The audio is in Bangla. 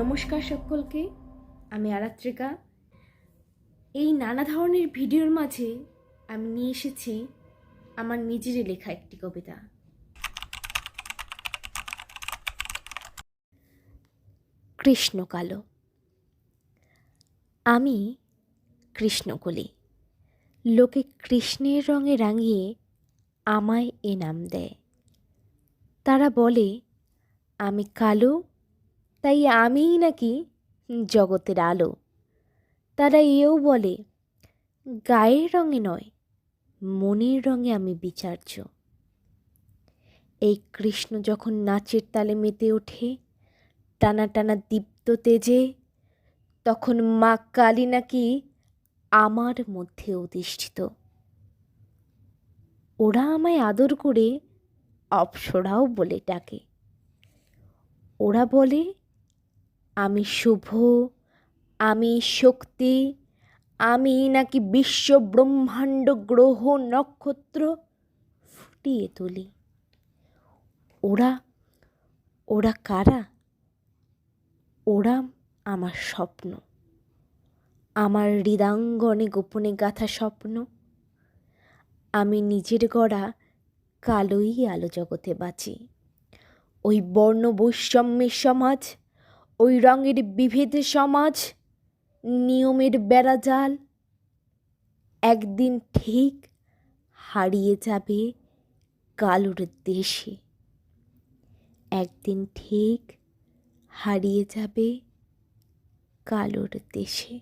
নমস্কার সকলকে, আমি আরাত্রিকা। এই নানা ধরনের ভিডিওর মাঝে আমি নিয়ে এসেছি আমার নিজেরই লেখা একটি কবিতা। কৃষ্ণকালো আমি কৃষ্ণকলি। লোকে কৃষ্ণের রঙে রাঙিয়ে আমায় এ নাম দেয়। তারা বলে, আমি কালো তাই আমিই নাকি জগতের আলো? তারা এও বলে, গায়ের রঙে নয়, মনের রঙে আমি বিচার্য। এই কৃষ্ণ যখন নাচের তালে মেতে ওঠে, টানা টানা দীপ্ত তেজে, তখন মা কালী নাকি আমার মধ্যে অধিষ্ঠিত। ওরা আমায় আদর করে অপ্সরাও বলে ডাকে। ওরা বলে আমি শুভ, আমি শক্তি, আমি নাকি বিশ্ব ব্রহ্মাণ্ড গ্রহ নক্ষত্র ফুটিয়ে তুলি। ওরা ওরা কারা? ওরা আমার স্বপ্ন। আমার হৃদাঙ্গনে গোপনে গাথা স্বপ্ন। আমি নিজের গড়া কালোই আলো জগতে বাঁচি। ওই বর্ণ বৈষম্যের সমাজ ওই রঙের বিভেদ সমাজ, নিয়মের বেড়াজাল একদিন ঠিক হারিয়ে যাবে কালোর দেশে। একদিন ঠিক হারিয়ে যাবে কালোর দেশে।